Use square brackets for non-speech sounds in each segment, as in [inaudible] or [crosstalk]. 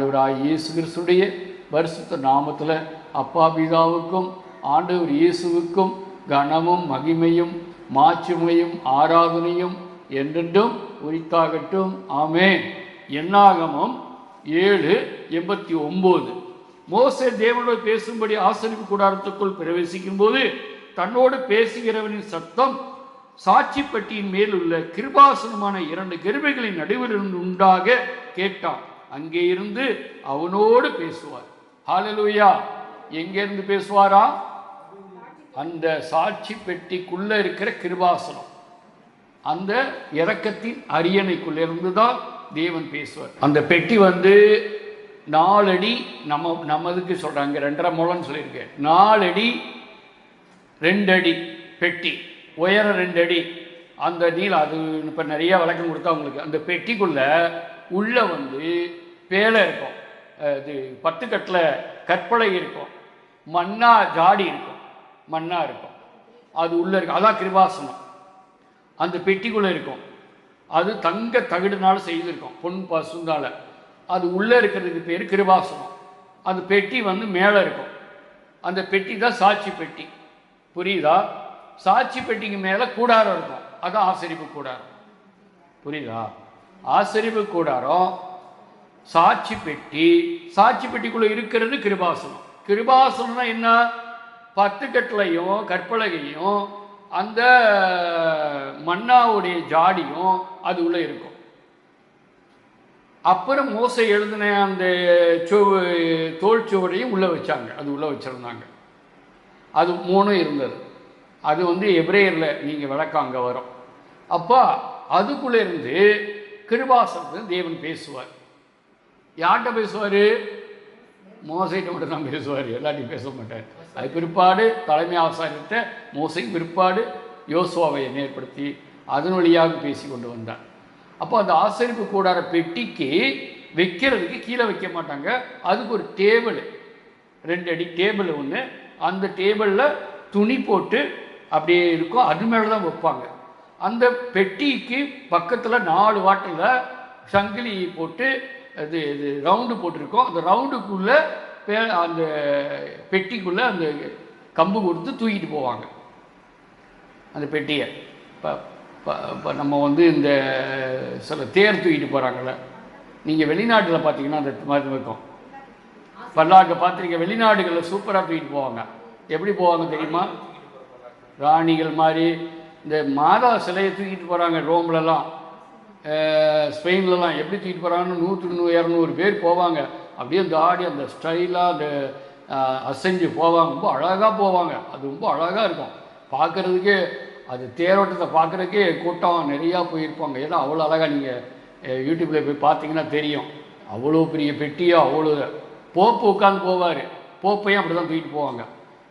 ஆண்டவராய் இயேசு கிறிஸ்துடைய பரிசுத்த நாமத்தில் அப்பா பிதாவுக்கும் ஆண்டவர் இயேசுவுக்கும் கனமும் மகிமையும் மாட்சிமையும் ஆராதனையும் என்றென்றும் உரித்தாகட்டும். ஆமே என்னாகமம் ஏழு எண்பத்தி ஒம்பது. மோசே தேவனோடு பேசும்படி ஆசரிப்பு கூடாரத்துக்குள் பிரவேசிக்கும் போது தன்னோடு பேசுகிறவனின் சத்தம் சாட்சி பெட்டியின் மேல் உள்ள கிருபாசனமான இரண்டு கருமைகளின் நடுவில் உண்டாக கேட்டான். அங்கே இருந்து அவனோடு பேசுவார். ஹாலலூயா எங்கே இருந்து பேசுவாரா? அந்த சாட்சி பெட்டிக்குள்ள இருக்கிற கிருபாசனம். அந்த இறக்கத்தின் அரியணைக்குள்ளே இருந்து தான் தேவன் பேசுவார். அந்த பெட்டி வந்து நாலடி நம்ம நம்மதுக்கு சொல்றாங்க. ரெண்டரை முழம்னு சொல்லியிருக்கேன். நாலடி ரெண்டடி பெட்டி. உயரம் ரெண்டடி. அந்த நீளம் அது இப்போ நிறைய விளக்கம் கொடுத்தா உங்களுக்கு. அந்த பெட்டிக்குள்ள உள்ளே வந்து பேலை இருக்கும். இது பத்து கட்டில் கற்பலை இருக்கும். மண்ணா ஜாடி இருக்கும். மண்ணா இருக்கும். அது உள்ளே இருக்கும். அதான் கிருபாசனம். அந்த பெட்டிக்குள்ளே இருக்கும். அது தங்க தகுடுனால செய்திருக்கும். பொன் பசுந்தால அது உள்ளே இருக்கிறதுக்கு பேர் கிருபாசனம். அந்த பெட்டி வந்து மேலே இருக்கும். அந்த பெட்டி தான் சாட்சி பெட்டி. புரியுதா? சாட்சி பெட்டிக்கு மேலே கூடாரம் இருக்கும். அதான் ஆசரிப்பு கூடாரம். புரியுதா? ஆசரிப்பு கூடாரம் சாட்சி பெட்டி சாட்சி பெட்டிக்குள்ள இருக்கிறது கிருபாசனம். கிருபாசனம்னா என்ன? பத்து கட்டளையும் கற்பலகையும் அந்த மன்னாவுடைய ஜாடியும் அது உள்ள இருக்கும். அப்புறம் மோசை எழுதின அந்த சுவு தோல் சுவரையும் உள்ளே வச்சாங்க. அது உள்ளே வச்சுருந்தாங்க. அது மூணும் இருந்தது. அது வந்து எப்ரேயரில் நீங்கள் விளக்கம் அங்கே வரும். அப்போ அதுக்குள்ளே இருந்து கிருபாசனத்தில் தேவன் பேசுவார். யார்கிட்ட பேசுவார்? மோசைகிட்ட மட்டும் தான் பேசுவார். எல்லாத்தையும் பேச மாட்டார். அது பிற்பாடு தலைமை ஆசாரியத்தை மோசை பிற்பாடு யோசுவாவை ஏற்படுத்தி அதன் வழியாக பேசி கொண்டு வந்தார் அப்போ அந்த ஆசரிப்பு கூடார பெட்டிக்கு வைக்கிறதுக்கு கீழே வைக்க மாட்டாங்க. அதுக்கு ஒரு டேபிள். ரெண்டு அடி டேபிள் ஒன்று அந்த டேபிளில் துணி போட்டு அப்படியே இருக்கும். அது மேலே தான் வைப்பாங்க. அந்த பெட்டிக்கு பக்கத்தில் நாலு வாட்டில் சங்கிலி போட்டு அது இது ரவுண்டு போட்டிருக்கோம். அந்த ரவுண்டுக்குள்ளே பே அந்த பெட்டிக்குள்ளே அந்த கம்பு கொடுத்து தூக்கிட்டு போவாங்க. அந்த பெட்டியை. இப்போ இப்போ நம்ம வந்து இந்த சில தேர் தூக்கிட்டு போகிறாங்கல்ல நீங்கள் வெளிநாட்டில் பார்த்தீங்கன்னா அந்த மாதிரி இருக்கும். பல்லாக்க பார்த்துருக்க வெளிநாடுகளில் சூப்பராக தூக்கிட்டு போவாங்க. எப்படி போவாங்க தெரியுமா? ராணிகள் மாதிரி இந்த மாதா சிலையை தூக்கிட்டு போகிறாங்க ரோம்லலாம். ஸ்பெயின்லலாம் எப்படி தூக்கிட்டு போகிறாங்கன்னு நூற்று நூறு இரநூறு பேர் போவாங்க. அப்படியே அந்த ஆடி அந்த ஸ்டைலாக அந்த அசைஞ்சு போவாங்க. ரொம்ப அழகாக போவாங்க. அது ரொம்ப அழகாக இருக்கும். பார்க்குறதுக்கே அது தேரோட்டத்தை பார்க்குறதுக்கே கூட்டம் நிறையா போயிருப்பாங்க. ஏன்னா அவ்வளோ அழகாக நீங்கள் யூடியூப்பில் போய் பார்த்தீங்கன்னா தெரியும். அவ்வளோ பெரிய பெட்டியோ அவ்வளோ போப்பு உட்காந்து போவார். போப்பையும் அப்படி தான் தூக்கிட்டு போவாங்க.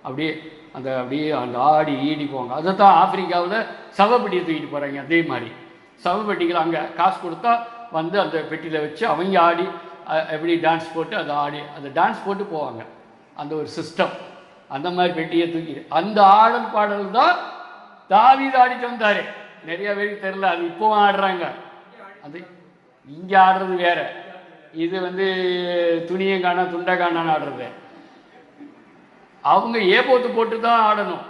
அப்படியே அந்த அப்படியே அந்த ஆடி ஈடி போவாங்க. அதை தான் ஆப்பிரிக்காவில் சவப்பெட்டியை தூக்கிட்டு போகிறாங்க அதே மாதிரி. சவப்பெட்டிகள் அங்கே காசு கொடுத்தா வந்து அந்த பெட்டியில் வச்சு அவங்க ஆடி எப்படி டான்ஸ் போட்டு அதை ஆடி அந்த டான்ஸ் போட்டு போவாங்க. அந்த ஒரு சிஸ்டம் அந்த மாதிரி பெட்டியை தூக்கி அந்த ஆடல் பாடல் தான் தாவீது ஆடிட்டு வந்தார். நிறைய பேருக்கு தெரில அது இப்போவும் ஆடுறாங்க. அது இங்கே ஆடுறது வேற. இது வந்து துணியை காணா துண்டை காணான்னு ஆடுறது. அவங்க ஏபோத்து போட்டு தான் ஆடணும்.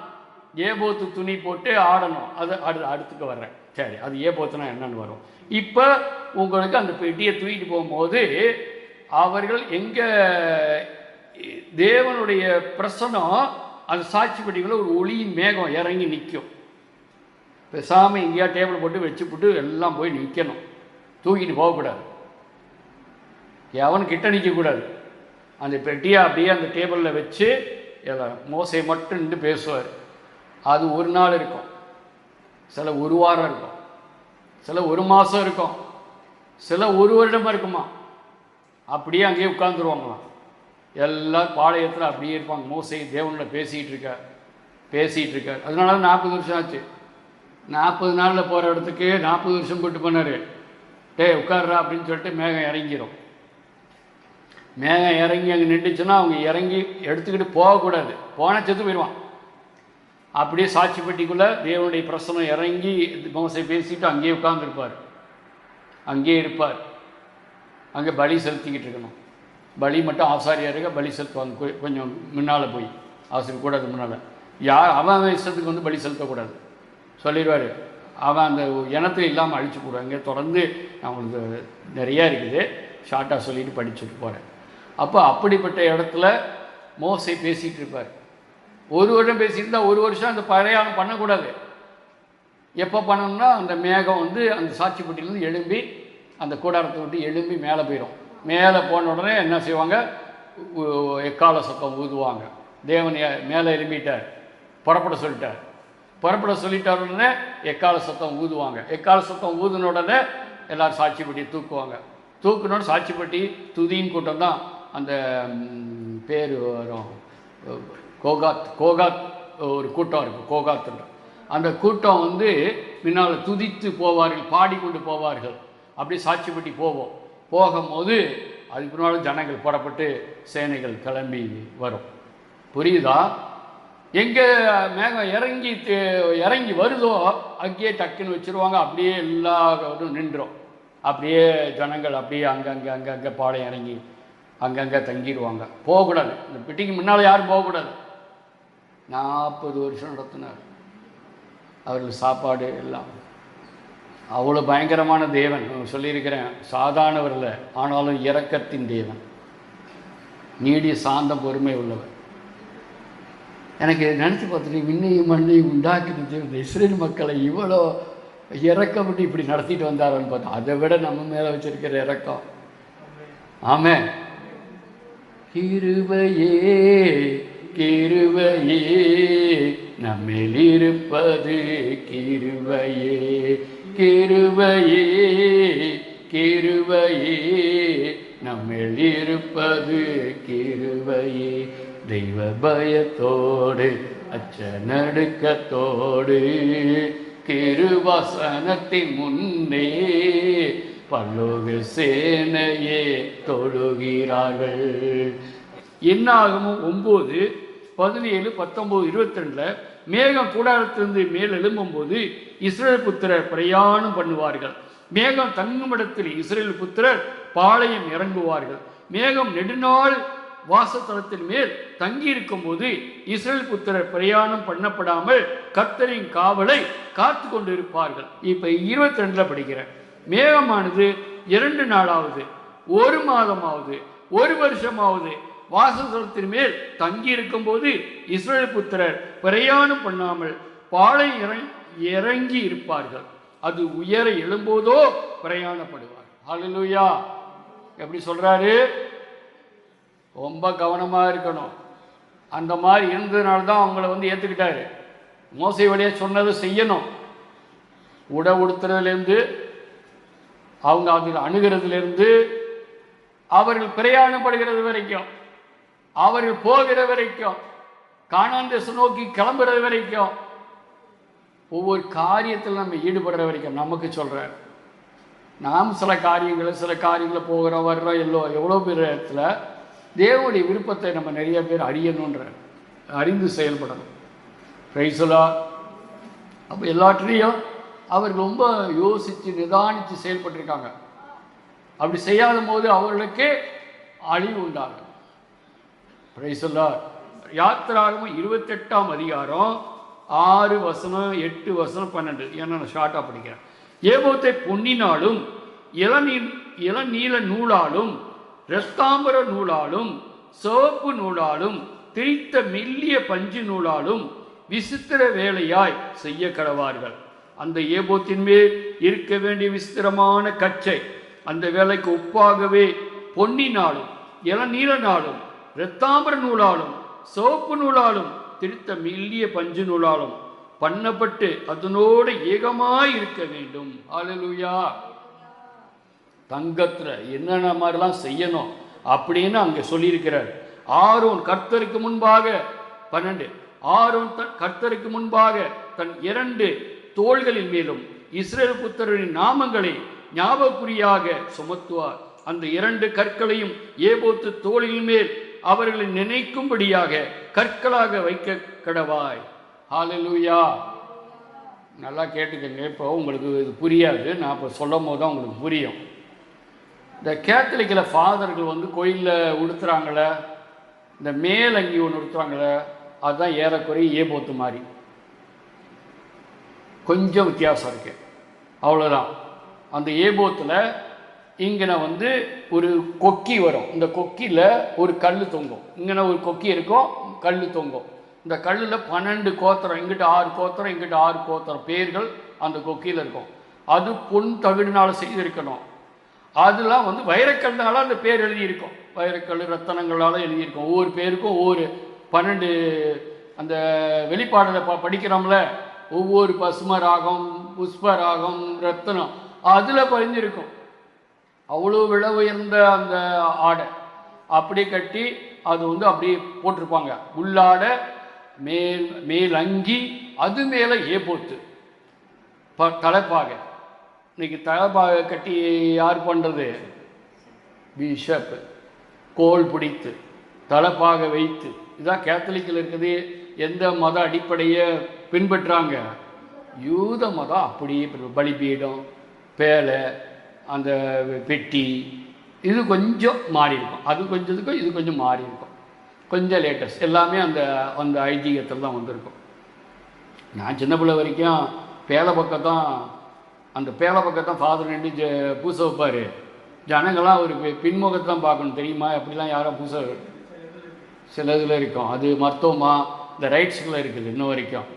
ஏபோத்து துணி போட்டு ஆடணும். அது அடு அடுத்துக்கு வர்றேன். சரி அது ஏபோத்துனா என்னன்னு வரும். இப்போ உங்களுக்கு அந்த பெட்டியை தூக்கிட்டு போகும்போது அவர்கள் எங்கே தேவனுடைய பிரசனம் அந்த சாட்சி பெட்டிகளில் ஒரு ஒளியின் மேகம் இறங்கி நிற்கும். பேசாமல் எங்கேயா டேபிள் போட்டு வச்சு போட்டு எல்லாம் போய் நிற்கணும் தூக்கிட்டு போகக்கூடாது. எவன் கிட்ட நிற்கக்கூடாது அந்த பெட்டியை அப்படியே அந்த டேபிளில் வச்சு எல்லாம் மோசை மட்டும் நின்று பேசுவார். அது ஒரு நாள் இருக்கும். சில ஒரு வாரம் இருக்கும். சில ஒரு மாதம் இருக்கும். சில ஒரு வருடமாக இருக்குமா? அப்படியே அங்கேயே உட்காந்துருவாங்களாம் எல்லாம் பாளையத்தில் அப்படியே இருப்பாங்க. மோசை தேவனோட பேசிகிட்டு இருக்கார். பேசிகிட்டு இருக்கார். அதனால தான் நாற்பது வருஷம் ஆச்சு. நாற்பது நாளில் போகிற இடத்துக்கு நாற்பது வருஷம் கூட்டு போனார். டேய் உட்கார்றா அப்படின்னு சொல்லிட்டு மேகம் இறங்கிடும் மேகம் இறங்கி அங்கே நின்றுச்சுன்னா அவங்க இறங்கி எடுத்துக்கிட்டு போகக்கூடாது. போன செத்து போயிடுவான். அப்படியே சாட்சி பெட்டிக்குள்ளே தேவனுடைய பிரசனம் இறங்கி மோசை பேசிட்டு அங்கேயே உட்காந்துருப்பார் அங்கேயே இருப்பார். அங்கே பலி செலுத்திக்கிட்டு இருக்கணும். பலி மட்டும் ஆசாரியாருங்க பலி செலுத்துவாங்க. கொஞ்சம் முன்னால் போய். ஆசிரியர் கூடாது முன்னால். யார் அவன் அவன் இஷ்டத்துக்கு வந்து பலி செலுத்தக்கூடாது. சொல்லிடுவார். அவன் அந்த இனத்தை இல்லாமல் அழிச்சு போடுவாங்க. தொடர்ந்து அவங்களுக்கு நிறையா இருக்குது. ஷார்ட்டாக சொல்லிட்டு படிச்சுட்டு போகிறேன் அப்போ அப்படிப்பட்ட இடத்துல மோசை பேசிகிட்டு இருப்பார். ஒரு வருடம் பேசியிருந்தால் ஒரு வருஷம் அந்த பிரயாணம் பண்ணக்கூடாது. எப்போ பண்ணணும்னா அந்த மேகம் வந்து அந்த சாட்சிப்பட்டியிலேருந்து எழும்பி அந்த கூடாரத்தை விட்டு எழும்பி மேலே போயிடும் மேலே போன உடனே என்ன செய்வாங்க? எக்கால சத்தம் ஊதுவாங்க. தேவன் மேலே எழும்பிட்டார். புறப்பட சொல்லிட்டார். புறப்பட சொல்லிட்டார் உடனே எக்கால சத்தம் ஊதுவாங்க. எக்கால சத்தம் ஊதுன உடனே எல்லாரும் சாட்சிப்பட்டி தூக்குவாங்க. தூக்குனோட சாட்சிப்பட்டி துதியின் கூட்டம் தான். அந்த பேர் வரும். கோகாத் கோகாத் ஒரு கூட்டம் இருக்கும் கோகாத்துன்ற அந்த கூட்டம் வந்து முன்னால் துதித்து போவார்கள் பாடிக்கொண்டு போவார்கள். அப்படியே சாட்சிப்பட்டி போவோம். போகும்போது அதுக்கு பின்னால் ஜனங்கள் புறப்பட்டு சேனைகள் கிளம்பி வரும். புரியுதா? எங்கே மேகம் இறங்கி இறங்கி வருதோ அங்கேயே டக்குன்னு வச்சுருவாங்க அப்படியே எல்லாரும் நின்றோம் அப்படியே ஜனங்கள் அப்படியே அங்கங்கே அங்கங்கே பாடம் இறங்கி அங்கங்கே தங்கிடுவாங்க. போகக்கூடாது. இந்த பிட்டிக்கு முன்னால் யாரும் போகக்கூடாது. நாற்பது வருஷம் நடத்தினார். அவர்கள் சாப்பாடு எல்லாம். அவ்வளோ பயங்கரமான தேவன். சொல்லியிருக்கிறேன் சாதாரணவரில் ஆனாலும் இறக்கத்தின் தேவன். நீடிய சாந்தம் பொறுமை உள்ளவர். எனக்கு நினச்சி பார்த்துட்டு விண்ணையும் மண்ணையும் உண்டாக்கிட்டு இந்த இஸ்ரேல் மக்களை இவ்வளோ இறக்கப்பட்டு இப்படி நடத்திட்டு வந்தாரன்னு பார்த்தா அதை விட நம்ம மேலே வச்சிருக்கிற இறக்கம் ஆமாம் கிருபையே கிருபையே நம்மில் இருப்பது கிருபையே கிருபையே கிருபையே நம்மில் இருப்பது கிருபையே. தெய்வ பயத்தோடு அச்ச நடுக்கத்தோடு கிருவாசனத்தின் முன்னே பல்லோகு சேனையே தொழுகிறார்கள். என்னாகமும் ஒம்பது பதினேழு பத்தொம்போது இருபத்தி ரெண்டில் மேகம் கூடாரத்திலிருந்து மேல் எழும்பும்போது இஸ்ரேல் புத்திரர் பிரயாணம் பண்ணுவார்கள். மேகம் தங்குமிடத்தில் இஸ்ரேல் புத்திரர் பாளையம் இறங்குவார்கள். மேகம் நெடுநாள் வாசத்தலத்தின் மேல் தங்கியிருக்கும் போது இஸ்ரேல் புத்திரர் பிரயாணம் பண்ணப்படாமல் கர்த்தரின் காவலை காத்து கொண்டிருப்பார்கள் இப்போ இருபத்தி ரெண்டில் படிக்கிறேன். மேகமானது இரண்டு நாளாவது ஒரு மாதமாவது ஒரு வருஷமாவது வாசஸ்தலத்தின் மேல் தங்கி இருக்கும் போது இஸ்ரேல் புத்திரர் பிரயாணம் பண்ணாமல் பாலை இறங்கி இருப்பார்கள். அது உயர எழும்போதோ பிரயாணப்படுவார். ஹலலுயா எப்படி சொல்றாரு? ரொம்ப கவனமா இருக்கணும். அந்த மாதிரி இருந்ததுனால தான் அவங்கள வந்து ஏற்றுக்கிட்டாரு மோசை வழியாக சொன்னதை செய்யணும். உட உடுத்துறதுலேருந்து அவங்க அதில் அணுகிறதுலேருந்து அவர்கள் பிரயாணப்படுகிறது வரைக்கும் அவர்கள் போகிற வரைக்கும் காணான் நோக்கி கிளம்புறது வரைக்கும் ஒவ்வொரு காரியத்தில் நம்ம ஈடுபடுற வரைக்கும் நமக்கு சொல்கிறார் நாம் சில காரியங்களை சில காரியங்களை போகிறோம் வர்றோம் எல்லோ எவ்வளோ பேர் இடத்துல தேவனுடைய விருப்பத்தை நம்ம நிறைய பேர் அறியணுன்ற அறிந்து செயல்படணும். பிரைசலா அப்போ எல்லாத்துலேயும் அவர் ரொம்ப யோசித்து நிதானித்து செயல்பட்டிருக்காங்க. அப்படி செய்யாத போது அவர்களுக்கு அழிவு உண்டாகும் பிரைசல்லா யாத்திராகமும் இருபத்தெட்டாம் அதிகாரம் ஆறு வசனம் எட்டு வசனம் பன்னெண்டு. ஏன்னா நான் ஷார்ட்டாக படிக்கிறேன். ஏபோத்தை பொன்னினாலும் இளநீர் இளநீல நூலாலும் இரத்தாம்பர நூலாலும் சிவப்பு நூலாலும் திரித்த மெல்லிய பஞ்சு நூலாலும் விசித்திர வேலையாய் செய்ய கடவார்கள் அந்த ஏபோத்தின் மேல் இருக்க வேண்டிய விஸ்திரமான கச்சை அந்த வேலைக்கு ஒப்பாகவே பொன்னினாலும் இளநீலனாலும் இரத்தாம்பர நூலாலும் சிவப்பு நூலாலும் திருத்த மெல்லிய பஞ்சு நூலாலும் பண்ணப்பட்டு அதனோடு ஏகமாய் இருக்க வேண்டும். ஹalleluya. தங்கத்தில் என்னென்ன மாதிரிலாம் செய்யணும் அப்படின்னு அங்கே சொல்லியிருக்கிறார். ஆரோன் கர்த்தருக்கு முன்பாக பன்னெண்டு ஆரோன் தன் கர்த்தருக்கு முன்பாக தன் இரண்டு தோள்களின் மேலும் இஸ்ரேல் புத்தரின் நாமங்களை ஞாபகக்குறியாக சுமத்துவார். அந்த இரண்டு கற்களையும் ஏபோத்து தோளின் மேல் அவர்களை நினைக்கும்படியாக கற்களாக வைக்க கடவாய். ஹாலலூயா நல்லா கேட்டுக்கங்க. இப்போ உங்களுக்கு இது புரியாது. நான் இப்போ சொல்லும் போது தான் உங்களுக்கு புரியும். இந்த கேத்தலிக்கில் ஃபாதர்கள் வந்து கோயிலில் உடுத்துறாங்களே இந்த மேல் அங்கி ஒன்று உடுத்துறாங்களே அதுதான் ஏறக்குறைய ஏபோத்து மாதிரி. கொஞ்சம் வித்தியாசம் இருக்கு. அவ்வளோதான் அந்த ஏபோத்தில் இங்கன வந்து ஒரு கொக்கி வரும். இந்த கொக்கியில் ஒரு கல் தொங்கும். இங்கன ஒரு கொக்கி இருக்கும் கல் தொங்கும். இந்த கல்லில் பன்னெண்டு கோத்திரம் இங்கிட்ட ஆறு கோத்திரம் இங்கிட்ட ஆறு கோத்திரம் பேர்கள் அந்த கொக்கியில் இருக்கும். அது பொன் தகுடினால் செய்திருக்கணும். அதெல்லாம் வந்து வைரக்கல்னால அந்த பேர் எழுதியிருக்கும். வைரக்கல் ரத்தனங்களால் எழுதியிருக்கும். ஒவ்வொரு பேருக்கும் ஒவ்வொரு பன்னெண்டு அந்த வெளிப்பாடில் ப படிக்கிறோம்ல. ஒவ்வொரு பசும ராகம் புஷ்ப ராகம் ரத்தனம் அதில் பதிஞ்சிருக்கும். அவ்வளோ விலை உயர்ந்த அந்த ஆடை. அப்படியே கட்டி அது வந்து அப்படியே போட்டிருப்பாங்க. உள்ளாடை மேல் மேல் அங்கி அது மேலே ஏப்போத்து ப தலைப்பாக. இன்னைக்கு தலைப்பாக கட்டி யார் பண்ணுறது பிஷப் கோல் பிடித்து தலைப்பாக வைத்து. இதான் கேத்தலிக்கில் இருக்குது. எந்த மத அடிப்படையை பின்பற்றாங்க? யூத மதம் அப்படியே பலிபீடம் பேலை அந்த பெட்டி இது கொஞ்சம் மாறி இருக்கும். அது கொஞ்சத்துக்கும் இது கொஞ்சம் மாறி இருக்கும். கொஞ்சம் லேட்டஸ்ட். எல்லாமே அந்த அந்த ஐதீகத்தில் தான் வந்திருக்கும். நான் சின்ன பிள்ளை வரைக்கும் பேலை பக்கம் தான் அந்த பேலை பக்கம் தான் ஃபாதர் நின்று ஜ பூச வைப்பார். ஜனங்கள்லாம் ஒரு பின்முகத்தை தான் பார்க்கணும். தெரியுமா? அப்படிலாம் யாரும் பூச சில இதில் இருக்கும். அது மருத்துவமாக இந்த ரைட்ஸுக்குள்ள இருக்குது இன்ன வரைக்கும்.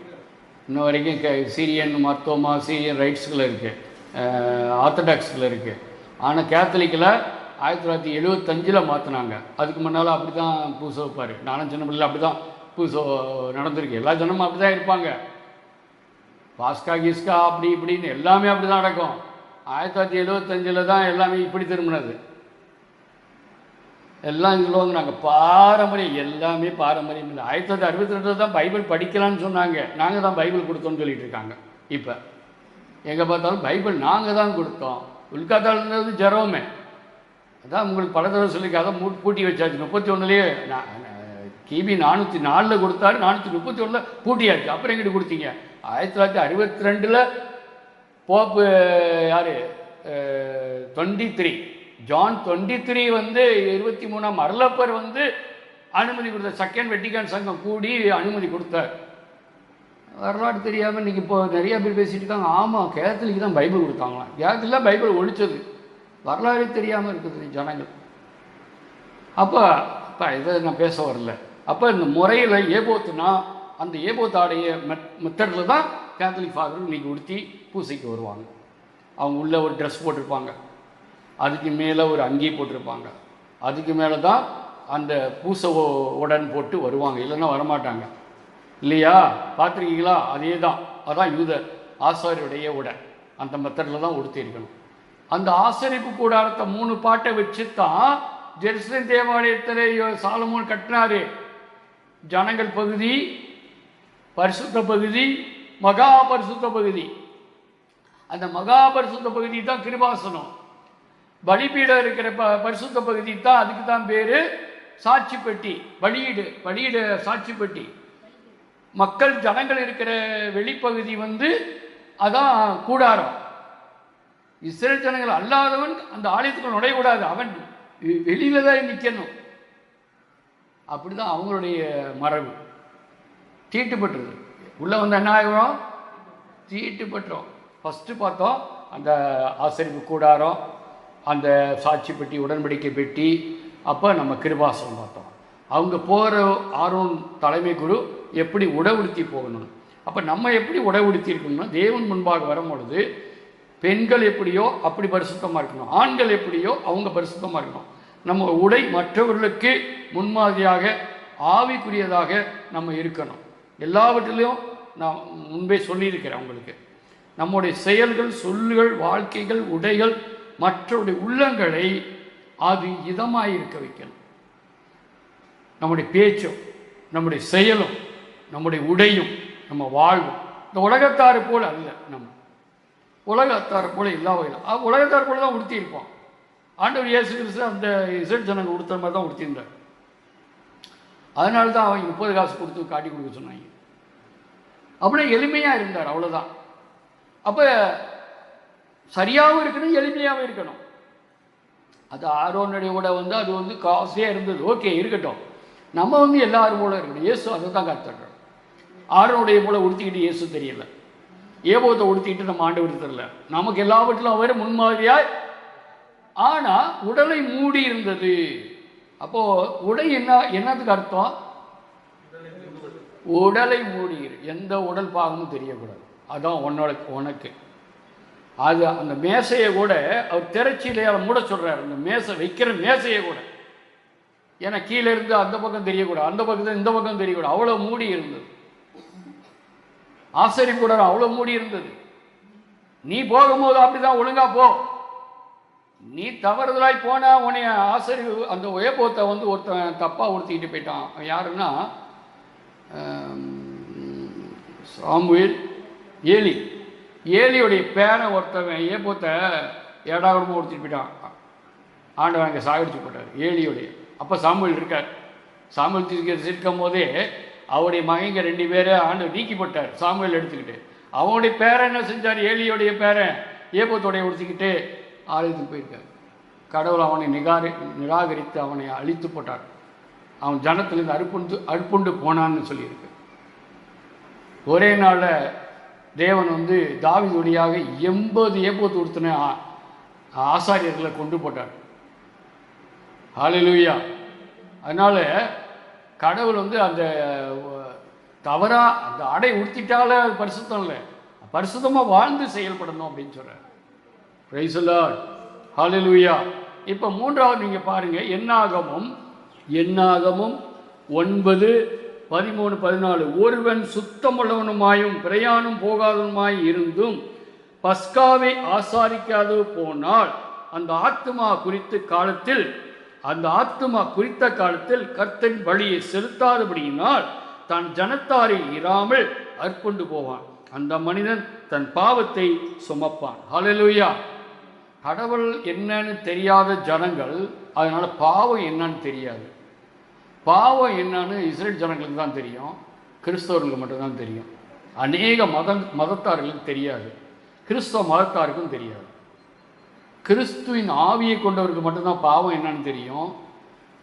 இன்ன வரைக்கும் க சீரியன் மருத்துவமாக சீரியன் ரைட்ஸுக்குள்ள இருக்குது ஆர்த்தடாக்ஸில் இருக்குது ஆனால் கேத்தலிக்கில் ஆயிரத்தி தொள்ளாயிரத்தி எழுபத்தஞ்சில் மாற்றினாங்க அதுக்கு முன்னால் அப்படி தான் பூசை வைப்பார் நானும் சின்ன பிள்ளை அப்படி தான் பூசை நடந்திருக்கு. எல்லா ஜனமும் அப்படி தான் இருப்பாங்க. பாஸ்கா கிஸ்கா அப்படி இப்படின்னு எல்லாமே அப்படி தான் நடக்கும். ஆயிரத்தி தொள்ளாயிரத்தி எழுபத்தஞ்சில் தான் எல்லாமே இப்படி திரும்பினது. எல்லாம் சொல்லுவாங்க நாங்கள் பாரம்பரியம் எல்லாமே பாரம்பரியம் இல்லை. ஆயிரத்தி தொள்ளாயிரத்தி அறுபத்தி ரெண்டில் தான் பைபிள் படிக்கலான்னு சொன்னாங்க. நாங்கள் தான் பைபிள் கொடுத்தோம்னு சொல்லிட்டு இருக்காங்க. இப்போ எங்கே பார்த்தாலும் பைபிள் நாங்கள் தான் கொடுத்தோம். உல்காத்தாலேருந்து ஜெரோமே. அதான் உங்களுக்கு பல தடவை சொல்லி அதை பூட்டி வச்சாச்சு. முப்பத்தி ஒன்றுலேயே கிபி நானூற்றி நாலில் கொடுத்தாரு. நானூற்றி முப்பத்தி ஒன்றில் பூட்டியாச்சு. அப்புறம் எங்கிட்ட கொடுத்தீங்க? ஆயிரத்தி தொள்ளாயிரத்தி அறுபத்தி ரெண்டில் போப்பு யார்? Twenty three John twenty three வந்து இருபத்தி மூணாம் அருளப்பர் வந்து அனுமதி கொடுத்தார் செகண்ட் வெட்டிக்கான் சங்கம் கூடி அனுமதி கொடுத்தார். வரலாறு தெரியாமல் இன்றைக்கி இப்போ நிறைய பேர் பேசிட்டு இருக்காங்க. ஆமாம் கேத்தலிக்கு தான் பைபிள் கொடுத்தாங்களாம். கேத்தலில் பைபிள் ஒழிச்சது. வரலாறு தெரியாமல் இருக்குது ஜனங்கள். அப்போ அப்போ இதை நான் பேச வரல. அப்போ இந்த முறையில் ஏபோத்துனா அந்த ஏபோத்தாடைய மெத் மெத்தடில் தான் கேத்தலிக் ஃபாதர் இன்னைக்கு உடுத்தி பூசைக்கு வருவாங்க. அவங்க உள்ள ஒரு ட்ரெஸ் போட்டிருப்பாங்க. அதுக்கு மேலே ஒரு அங்கி போட்டிருப்பாங்க. அதுக்கு மேலே தான் அந்த பூசை உடன் போட்டு வருவாங்க. இல்லைன்னா வரமாட்டாங்க. இல்லையா? பார்த்துருக்கீங்களா? அதே தான் அதான் யூத ஆசாரியுடைய உடை. அந்த மெத்தடில் தான் உடுத்திருக்கணும் அந்த ஆசரிப்பு கூடாரத்தை மூணு பாட்டை வச்சு தான் ஜெருசலேம் தேவாலயத்தில் சாலமோன் கட்டினாரு. ஜனங்கள் பகுதி பரிசுத்த பகுதி மகா பரிசுத்த பகுதி. அந்த மகா பரிசுத்த பகுதி தான் கிருபாசனம். பலிபீடம் இருக்கிற ப பரிசுத்த பகுதி தான் அதுக்கு தான் பேர் சாட்சி பெட்டி பலியீடு பலியீடு சாட்சி பெட்டி மக்கள் ஜனங்கள் இருக்கிற வெளிப்பகுதி வந்து அதான் கூடாரம். இஸ்ரேல் ஜனங்கள் அல்லாதவன் அந்த ஆலயத்துக்குள் நுழையக்கூடாது. அவன் வெளியில தான் நிற்கணும் அப்படிதான் அவங்களுடைய மரபு. தீட்டுப்பட்டுருது உள்ளே வந்து என்ன ஆகிறோம் தீட்டுப்பட்டுரும். ஃபஸ்ட்டு பார்த்தோம் அந்த ஆசிரியப்பு கூடாரம். அந்த சாட்சி பெட்டி உடன்படிக்கை பெட்டி அப்போ நம்ம கிருபாசனம் பார்த்தோம். அவங்க போகிற ஆர்வம் தலைமை குரு எப்படி உடவுடுத்தி போகணும்? அப்போ நம்ம எப்படி உடவுடுத்தி இருக்கணும்னா தேவன் முன்பாக வரும்பொழுது பெண்கள் எப்படியோ அப்படி பரிசுத்தமாக இருக்கணும். ஆண்கள் எப்படியோ அவங்க பரிசுத்தமாக இருக்கணும். நம்ம உடை மற்றவர்களுக்கு முன்மாதிரியாக ஆவிக்குரியதாக நம்ம இருக்கணும். எல்லாவற்றிலையும் நான் முன்பே சொல்லியிருக்கிறேன் அவங்களுக்கு நம்முடைய செயல்கள் சொல்லுகள் வாழ்க்கைகள் உடைகள் மற்றவருடைய உள்ளங்களை அது இதமாக இருக்க வைக்கணும். நம்முடைய பேச்சும் நம்முடைய செயலும் நம்முடைய உடையும் நம்ம வாழ்வும். இந்த உலகத்தாறு போல் அல்ல நம்ம. உலகத்தாறு போல எல்லா வகையில். உலகத்தாறு உலகத்தார் போல தான் உடுத்தியிருப்போம். ஆண்டவர் இயேசு கிறிஸ்து அந்த இசட் ஜனங்கள் உடுத்துற மாதிரி தான் உடுத்தியிருந்தார். அதனால தான் அவங்க முப்பது காசு கொடுத்து காட்டி கொடுக்க சொன்னாங்க. அப்படியே எளிமையாக இருந்தார் அவ்வளோதான் அப்போ சரியாகவும் இருக்கணும் எளிமையாகவும் இருக்கணும். அது ஆரோனுடைய கூட வந்து அது வந்து காசே இருந்தது. ஓகே இருக்கட்டும். நம்ம வந்து எல்லாரும் போல இருக்கணும். இயேசு அதை தான் கற்றுக்கிறோம் ஆரோனுடைய போல உடுத்திக்கிட்டு இயேசு தெரியல. ஏபோத்தை உடுத்திக்கிட்டு நம்ம ஆண்டு தெரியல. நமக்கு எல்லாவற்றிலும் அவர் முன்மாதிரியாய். ஆனால் உடலை மூடி இருந்தது. அப்போது உடை என்ன என்னத்துக்கு அர்த்தம்? உடலை மூடி எந்த உடல் பாகமும் தெரியக்கூடாது. அதான் உன்னோட உனக்கு. அது அந்த மேசையை கூட அவர் திரைச்சியிலே அதை மூட சொல்கிறார் அந்த மேசை வைக்கிற மேசையை கூட. ஏன்னா கீழே இருந்து அந்த பக்கம் தெரியக்கூடாது அந்த பக்கத்தில் இந்த பக்கம் தெரியக்கூடாது. அவ்வளோ மூடி இருந்தது. ஆசிரியர் கூட அவ்வளோ மூடி இருந்தது. நீ போகும்போது அப்படிதான் ஒழுங்கா போ. நீ தவறுதலாய் போனா உன்னைய ஆசிரியர் அந்த உயபோத்தை வந்து ஒருத்தன் தப்பாக உடுத்திக்கிட்டு போயிட்டான். அவன் யாருன்னா சாமுவேல் ஏலி. ஏலியுடைய பேரன் ஒருத்தவன் ஏபூத்த ஏடா குடும்பம் உடுத்திட்டு போயிட்டான். ஆண்டவன் அங்கே சாகடிச்சு போட்டார் ஏலியுடைய. அப்போ சாமுவல் இருக்கார். சாமுவல் தீர்க்க இருக்கும் போதே அவருடைய மகங்க ரெண்டு பேரை ஆண்டு நீக்கி போட்டார் எடுத்துக்கிட்டு. அவனுடைய பேரன் என்ன செஞ்சார்? ஏலியோடைய பேரன் ஏப்பத்தோடைய ஒடுத்திக்கிட்டு ஆலயத்துக்கு போயிருக்கார். கடவுள் அவனை நிகாரி நிராகரித்து அவனை அழித்து போட்டார். அவன் ஜனத்திலிருந்து அறுப்புண்டு அறுப்புண்டு போனான்னு சொல்லியிருக்கு. ஒரே நாளில் தேவன் வந்து தாவி வழியாக எண்பது ஏப்போத்து உடுத்தின ஆசாரியர்களை கொண்டு போட்டார். ஹாலிலூயா அதனால் கடவுள் வந்து அந்த தவறாக அந்த அடை உடுத்திட்டாலே அது பரிசுத்தம் இல்லை. பரிசுத்தமாக வாழ்ந்து செயல்படணும் அப்படின்னு சொல்கிறார் ரைசலார் ஹாலிலூயா இப்போ மூன்றாவது நீங்கள் பாருங்கள் என்னாகமும் என்னாகமும் ஒன்பது பதிமூணு பதினாலு. ஒருவன் சுத்தமுள்ளவனுமாயும் பிரயாணம் போகாதவனுமாய் இருந்தும் பஸ்காவை ஆசாரிக்காது போனால் அந்த ஆத்மா குறித்த காலத்தில் அந்த ஆத்மா குறித்த காலத்தில் கர்த்தன் வழியை செலுத்தாதபடியினால் தான் ஜனத்தாரில் இராமல் அற்புண்டு போவான். அந்த மனிதன் தன் பாவத்தை சுமப்பான். ஹலலுயா கடவுள் என்னன்னு தெரியாத ஜனங்கள் அதனால் பாவம் என்னன்னு தெரியாது. பாவம் என்னன்னு இஸ்ரேல் ஜனங்களுக்கு தான் தெரியும். கிறிஸ்தவர்களுக்கு மட்டும்தான் தெரியும். அநேக மத மதத்தார்களுக்கு தெரியாது. கிறிஸ்தவ மதத்தாருக்கும் தெரியாது. கிறிஸ்துவின் ஆவியை கொண்டவருக்கு மட்டும்தான் பாவம் என்னன்னு தெரியும்.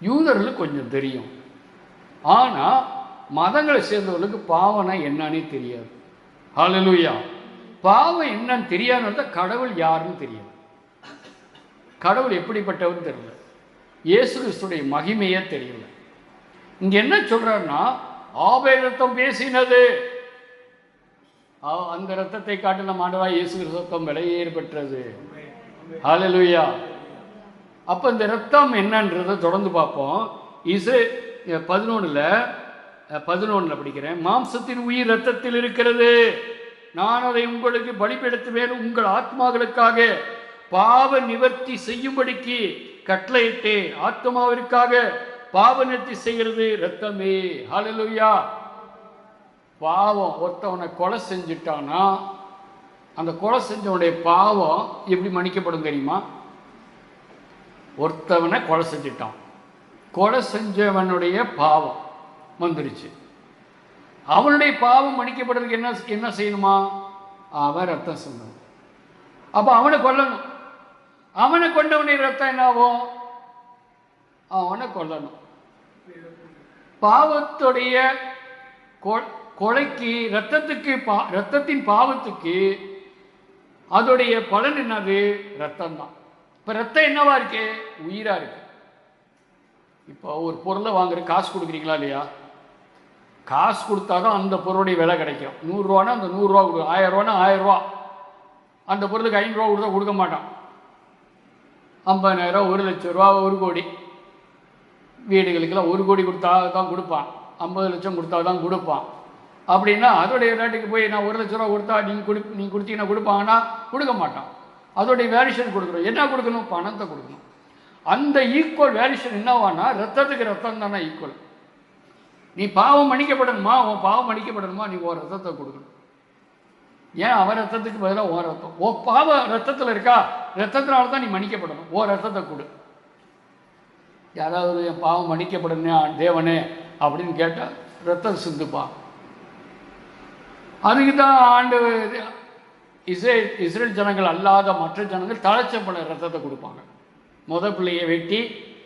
யூதர்களுக்கு கொஞ்சம் தெரியும். ஆனால் மதங்களை சேர்ந்தவர்களுக்கு பாவம்னா என்னன்னே தெரியாது. ஹalleluya பாவம் என்னன்னு தெரியாதுன்னு கடவுள் யாருன்னு தெரியாது. கடவுள் எப்படிப்பட்டவர் தெரியல. இயேசு கிறிஸ்துடைய மகிமையே தெரியல. இங்க என்ன சொல்றாருன்னா ஆபேல் ரத்தம் பேசினது. ஆ- அந்த ரத்தத்தை காட்டின நம்ம இயேசு கிறிஸ்து ரத்தம் விலையேறு பெற்றது ஹalleluya அப்ப இந்த ரத்தம் என்னன்றதை தொடர்ந்து பார்ப்போம். இசு பதினொன்றில் பதினொன்றில் படிக்கிறேன். மாம்சத்தின் உயிர் ரத்தத்தில் இருக்கிறது. நான் அதை உங்களுக்கு பலிபெடுத்துவேன் உங்கள் ஆத்மாக்களுக்காக பாவ நிவர்த்தி செய்யும்படிக்கு கட்டளையிட்டேன். ஆத்மாவிற்காக பாவ நிறுத்தி செய்கிறது ரத்தமே ஹalleluya. பாவம் ஒருத்தவனை கொலை செஞ்சுட்டானா அந்த கொலை செஞ்சவனுடைய பாவம் எப்படி மன்னிக்கப்படும் தெரியுமா? ஒருத்தவனை கொலை செஞ்சிட்டான். கொலை செஞ்சவனுடைய பாவம் வந்துருச்சு. அவனுடைய பாவம் மன்னிக்கப்படுறதுக்கு என்ன என்ன செய்யணுமா? அவன் ரத்தம் சிந்தணும். அப்போ அவனை கொல்லணும். அவனை கொண்டவனுடைய ரத்தம் என்ன ஆகும் அவனை கொல்லணும். பாவத்துடைய கொ- கொலைக்கு ரத்தத்துக்கு பா ரத்தத்தின் பாவத்துக்கு அதோடைய பலன் என்னது? ரத்தம் தான் இப்போ ரத்தம் என்னவா இருக்கு? உயிரா இருக்கு. இப்போ ஒரு பொருளை வாங்குற காசு கொடுக்குறீங்களா இல்லையா? காசு கொடுத்தா தான் அந்த பொருளுடைய விலை கிடைக்கும். நூறுரூவானா அந்த நூறுரூவா கொடுக்கும் ஆயிரம் ரூபானா ஆயிரம் ரூபா. அந்த பொருளுக்கு ஐநூறுரூவா கொடுத்தா கொடுக்க மாட்டான். ஐம்பதாயிரம் ஒரு லட்ச ரூபா ஒரு கோடி. வீடுகளுக்கெல்லாம் ஒரு கோடி கொடுத்தா தான் கொடுப்பான். ஐம்பது லட்சம் கொடுத்தா தான் கொடுப்பான். அப்படின்னா அதோடைய ரேட்டுக்கு போய் நான் ஒரு லட்ச ரூபா கொடுத்தா நீங்கள் கொடு நீங்கள் கொடுத்தீங்கன்னா கொடுப்பாங்கன்னா கொடுக்க மாட்டான். அதோடைய வேரிஷன் கொடுக்குறோம். என்ன கொடுக்கணும்? பணத்தை கொடுக்கணும். அந்த ஈக்குவல் வேரிஷன் என்னவானா? ரத்தத்துக்கு ரத்தம் தானே ஈக்குவல் நீ பாவம் மன்னிக்கப்படணுமா? உன் பாவம் மன்னிக்கப்படணுமா? நீ உன் ரத்தத்தை கொடுக்கணும். ஏன்? அவன் ரத்தத்துக்கு பதிலாக உன் ரத்தம். ஓ பாவம் ரத்தத்தில் இருக்கா? ரத்தத்தினால தான் நீ மன்னிக்கப்படணும். ஓ ரத்தத்தை கொடு. யாராவது என் பாவம் மன்னிக்கப்படனே தேவனே அப்படின்னு கேட்டால் ரத்தம் சிந்துப்பான் அதுக்கு தான் ஆண்டு இஸ்ரேல் இஸ்ரேல் ஜனங்கள் அல்லாத மற்ற ஜனங்கள் தழைச்சப்பட ரத்தத்தை கொடுப்பாங்க. முத பிள்ளையை வெட்டி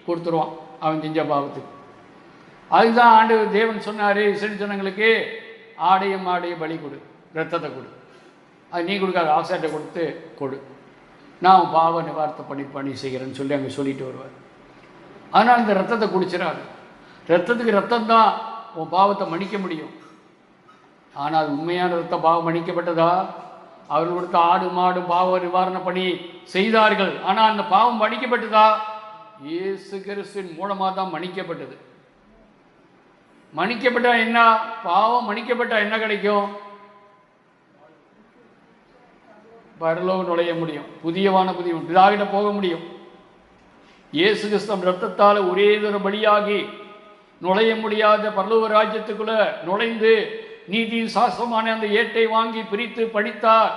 கொடுத்துருவான் அவன் செஞ்ச பாவத்துக்கு. அதுதான் ஆண்டு தேவன் சொன்னார் இஸ்ரேல் ஜனங்களுக்கு ஆடையும் ஆடையும் பலி கொடு ரத்தத்தை கொடு. அது நீ கொடுக்காத ஆசாட்டை கொடுத்து கொடு. நான் பாவ நிவார்த்தை பண்ணி பண்ணி செய்கிறேன்னு சொல்லி அங்கே சொல்லிட்டு வருவார். ஆனால் அந்த ரத்தத்தை குடிச்சிடாது ரத்தத்துக்கு ரத்தம் தான் உன் பாவத்தை மன்னிக்க முடியும். ஆனால் அது உண்மையான ரத்த பாவம் மன்னிக்கப்பட்டதா? அவர்கள் கொடுத்த ஆடு மாடு பாவ நிவாரண பணி செய்தார்கள். ஆனால் அந்த பாவம் மன்னிக்கப்பட்டதா? இயேசு கிறிஸ்துவின் மூலமாக தான் மன்னிக்கப்பட்டது. மன்னிக்கப்பட்டா என்ன? பாவம் மன்னிக்கப்பட்டா என்ன கிடைக்கும்? பரலோகம் நுழைய முடியும். புதியவான புதிய பிதாவிட போக முடியும். இயேசு கிறிஸ்தம் ரத்தத்தால் ஒரே ஒரு பலியாகி நுழைய முடியாத பரலோக ராஜ்யத்துக்குள்ள நுழைந்து நீதியின் சாஸ்திரமான அந்த ஏட்டை வாங்கி பிரித்து படித்தார்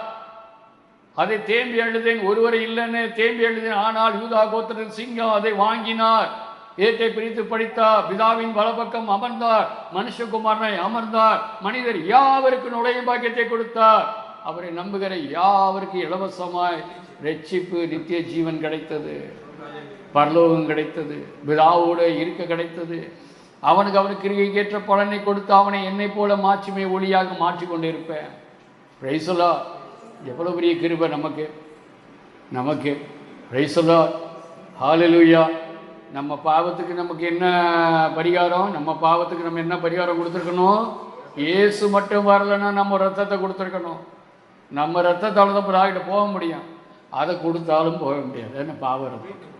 அதை தேம்பி எழுதேன் ஒருவரை இல்லைன்னு தேம்பி எழுதேன் ஆனால் யூதா கோத்திரன் சிங்கம் அதை வாங்கினார். ஏற்றை பிரித்து படித்தார் பிதாவின் வலப்பக்கம் அமர்ந்தார். மனுஷகுமாரனை அமர்ந்தார். மனிதர் யாவருக்கு நுழையும் பாக்கியத்தை கொடுத்தார்? அவரை நம்புகிற யாவருக்கு இலவசமாய் ரட்சிப்பு நித்திய ஜீவன் கிடைத்தது? பரலோகம் கிடைத்தது பிதாவோடு இருக்க கிடைத்தது. அவனுக்கு அவனுக்கு கிரிகைக்கு ஏற்ற பலனை கொடுத்து அவனை என்னை போல மாட்சிமை ஒளியாக மாற்றிக்கொண்டு இருப்பேன் ரைசலா எவ்வளோ பெரிய கிருபை நமக்கு. நமக்கு. ரைசலா ஹாலலூயா நம்ம பாவத்துக்கு நமக்கு என்ன பரிகாரம்? நம்ம பாவத்துக்கு நம்ம என்ன பரிகாரம் கொடுத்துருக்கணும்? இயேசு மட்டும் வரலைன்னா நம்ம ரத்தத்தை கொடுத்துருக்கணும். நம்ம ரத்தத்தால் தான் பிராகிட்ட போக முடியும். அதை கொடுத்தாலும் போக முடியாது. என்ன பாவம் ரத்தம்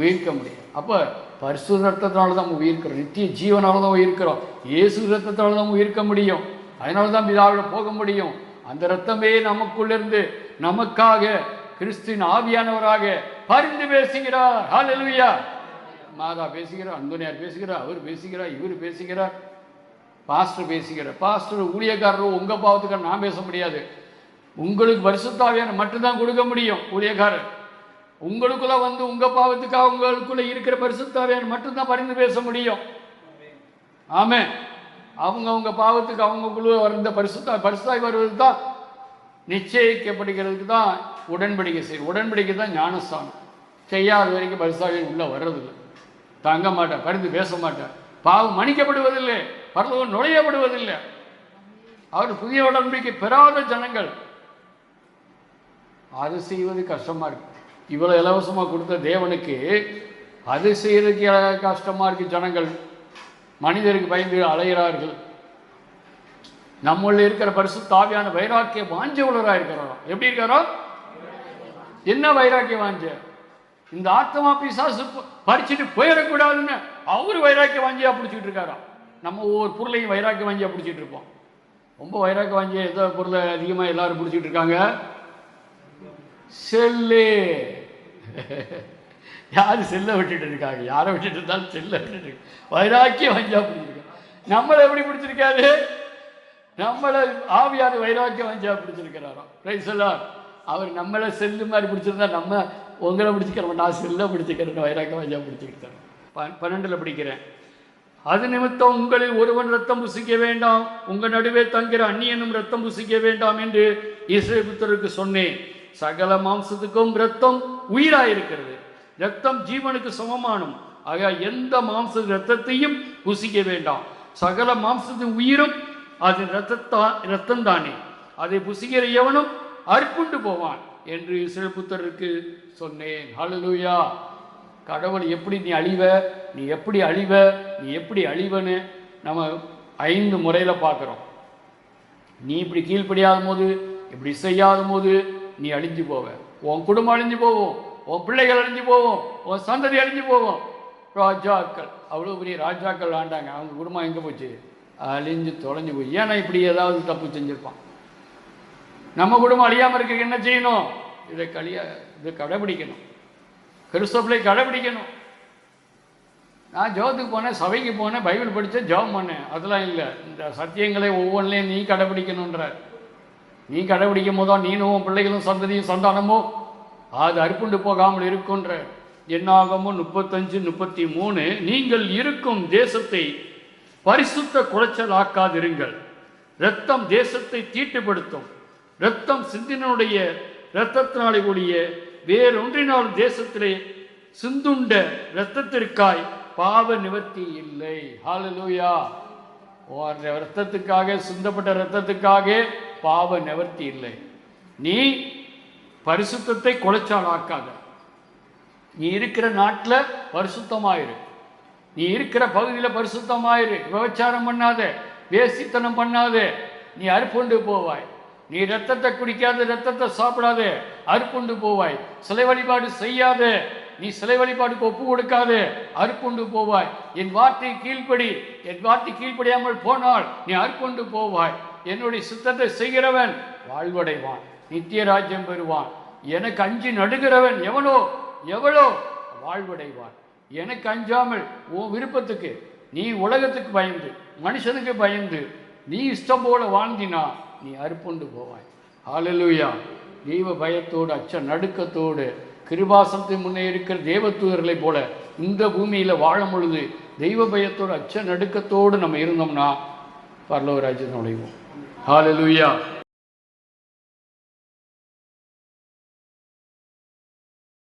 உயிர்க்க முடியும். அப்போ பரிசு ரத்தத்தினால தான் உயிர்க்கிறோம். நித்திய ஜீவனால தான் உயிர்க்கிறோம். இயேசு ரத்தத்தால தான் உயிர்க்க முடியும். அதனால தான் பிதாவிட போக முடியும். அந்த ரத்தமே நமக்குள்ளிருந்து நமக்காக கிறிஸ்துவின் ஆவியானவராக பரிந்து பேசுகிறார். ஹalleluya மாதா பேசுகிறார் அந்தோனியார் பேசுகிறார் அவர் பேசுகிறார் இவர் பேசுகிறார் பாஸ்டர் பேசுகிறார். பாஸ்டர் ஊழியக்காரர் உங்க பாவத்துக்காக நான் பேச முடியாது. உங்களுக்கு வருஷத்தாவியான மட்டும்தான் கொடுக்க முடியும் ஊழியக்காரர். உங்களுக்குள்ள வந்து உங்க பாவத்துக்காக உங்களுக்குள்ள இருக்கிற பரிசுத்தாவியான மட்டும்தான் பரிந்து பேச முடியும். ஆமே அவங்க அவங்க பாவத்துக்கு அவங்களுக்குள்ள வந்த பரிசுத்தா பரிசுத்தாய் வருவது தான் நிச்சயிக்கப்படுகிறதுக்கு தான் உடன்படிக்கை செய்யும். உடன்படிக்கை தான் ஞானஸ்தானம். செய்யாத வரைக்கும் பரிசுத்தாவியன் உள்ள வர்றதில்லை. தங்க மாட்டேன் பரிந்து பேச மாட்டேன். பாவம் மன்னிக்கப்படுவதில்லை. பரலோகம் நுழையப்படுவதில்லை. அவர் புதிய உடன்படிக்கை பெறாத ஜனங்கள். அது செய்வது கஷ்டமா இருக்கு. இவ்வளவு இலவசமா கொடுத்த தேவனுக்கு அது செய்யறதுக்கு கஷ்டமா இருக்கு ஜனங்கள். மனிதருக்கு பயந்து அலைகிறார்கள் நம்மளில் இருக்கிற பரிசு தாவியான வைராக்கிய வாஞ்ச உள்ளவராக இருக்கிறோம் எப்படி இருக்கிறோ என்ன வைராக்கிய வாஞ்ச? இந்த ஆத்மா பிசாசு பறிச்சுட்டு போயிடக்கூடாதுன்னு அவரு வைராக்கிய வாஞ்சியா பிடிச்சிட்டு இருக்காராம் நம்ம ஒவ்வொரு பொருளையும் வைராக்கிய வாஞ்சியா பிடிச்சிட்டு இருப்போம். ரொம்ப வைராக்கிய வாஞ்சியா எந்த பொருளை அதிகமாக எல்லாரும் பிடிச்சிட்டு இருக்காங்க? செல்லு. [laughs] யார் செல்லை விட்டுட்டு இருக்காங்க? யாரை விட்டுட்டு இருந்தாலும் செல்லை விட்டுட்டு வைராக்கியம் வஞ்சா பிடிச்சிருக்காங்க நம்மளை எப்படி பிடிச்சிருக்காரு? நம்மளை ஆவியான வைராக்கிய வஞ்சா பிடிச்சிருக்கிறாராம். ரைஸ் அவர் நம்மளை செல்லு மாதிரி பிடிச்சிருந்தா நம்ம உங்களை பிடிச்சிக்கிறோம். நான் செல்லை பிடிச்சிக்கிறேன். வைராக்கியம் வஞ்சா பிடிச்சிக்கிட்டேன் ப- பிடிக்கிறேன். அது நிமித்தம் உங்களில் ஒருவன் ரத்தம் புசிக்க வேண்டாம். உங்கள் நடுவே தங்கிற அந்நியனும் ரத்தம் புசிக்க வேண்டாம் என்று இசை புத்தருக்கு சொன்னேன். சகல மாம்சத்துக்கும் ரத்தம் உயிராயிருக்கிறது. ரத்தம் ஜீவனுக்கு சமமானும். ஆக எந்த மாம்ச ரத்தத்தையும் புசிக்க வேண்டாம். சகல மாம்சத்தின் உயிரும் அது ரத்தத்தா ரத்தம் தானே அதை புசிக்கிற எவனும் அற்புண்டு போவான் என்று சிறப்புத்தருக்கு புத்தருக்கு சொன்னேன். ஹalleluya. கடவுள் எப்படி நீ அழிவ? நீ எப்படி அழிவ? நீ எப்படி அழிவன்னு நம்ம ஐந்து முறையில் பார்க்குறோம். நீ இப்படி கீழ்ப்படியாத போது இப்படி செய்யாத போது நீ அழிஞ்சு போவ. உன் குடும்பம் அழிஞ்சு போவோம் உன் பிள்ளைகள் அழிஞ்சு போவோம் உன் சந்ததி அழிஞ்சு போவோம் ராஜாக்கள் அவ்வளோ பெரிய ராஜாக்கள் ஆண்டாங்க. அவங்க குடும்பம் எங்கே போச்சு? அழிஞ்சு தொலைஞ்சு போய் ஏன்னா இப்படி ஏதாவது தப்பு செஞ்சுருப்பான். நம்ம குடும்பம் அழியாமல் இருக்க என்ன செய்யணும்? இதை கழிய இதை கடைபிடிக்கணும். கிறிஸ்தவங்களை கடைபிடிக்கணும். நான் ஜோத்துக்கு போனேன் சபைக்கு போனேன் பைபிள் படித்தேன் ஜெபம் பண்ணேன். அதெல்லாம் இல்லை. இந்த சத்தியங்களை ஒவ்வொன்றிலையும் நீ கடைபிடிக்கணுன்ற நீ கடைபிடிக்கும் போதோ நீனும் உன் பிள்ளைகளும் சந்ததியும் சந்தானமும் அது அறுப்புண்டு போகாமல் இருக்குன்ற என்னாகமோ முப்பத்தஞ்சு முப்பத்தி மூணு நீங்கள் இருக்கும் தேசத்தை பரிசுத்த குலைச்சலாக்காதிருங்கள் இரத்தம் தேசத்தை தீட்டுப்படுத்தும். இரத்தம் சிந்தினுடைய இரத்தத்தினாலே கூடிய வேறொன்றினால் தேசத்திலே சிந்துண்ட இரத்தத்திற்காய் பாவ நிவர்த்தி இல்லை. ஹாலலூயா ரத்தத்துக்காக சிந்தப்பட்ட இரத்தத்துக்காக பாவ நிவர்த்தி இல்லை. நீ பரிசுத்தத்தை குலைச்சாலாக்காத. நீ இருக்கிற நாட்டில் பரிசுத்தமாயிரு. நீ இருக்கிற பகுதியில் பரிசுத்தமாயிரு. விபச்சாரம் பண்ணாத. வேசித்தனம் பண்ணாத. நீ அறுப்புண்டு போவாய். நீ ரத்தத்தை குடிக்காத ரத்தத்தை சாப்பிடாத. அறுப்புண்டு போவாய். சிலை வழிபாடு செய்யாத. நீ சிலை வழிபாடுக்கு ஒப்பு கொடுக்காத. அறுப்புண்டு போவாய். என் வார்த்தை கீழ்ப்படி. என் வார்த்தை கீழ்ப்படியாமல் போனால் நீ அறுப்புண்டு போவாய். என்னுடைய சித்தத்தை செய்கிறவன் வாழ்வடைவான் நித்திய ராஜ்யம் பெறுவான். எனக்கு அஞ்சு நடுகிறவன் எவனோ எவளோ வாழ்வடைவான். எனக்கு அஞ்சாமல் உன் விருப்பத்துக்கு நீ உலகத்துக்கு பயந்து மனுஷனுக்கு பயந்து நீ இஷ்டம் போல வாழ்ந்தினா நீ அறுப்புண்டு போவாய். ஆலலுயா தெய்வ பயத்தோடு அச்ச நடுக்கத்தோடு கிருபாசனத்தை முன்னே இருக்கிற தேவதூதர்களைப் போல இந்த பூமியில் வாழும் பொழுது தெய்வ பயத்தோடு அச்ச நடுக்கத்தோடு நம்ம இருந்தோம்னா பரலோக நுழைவோம். Hallelujah.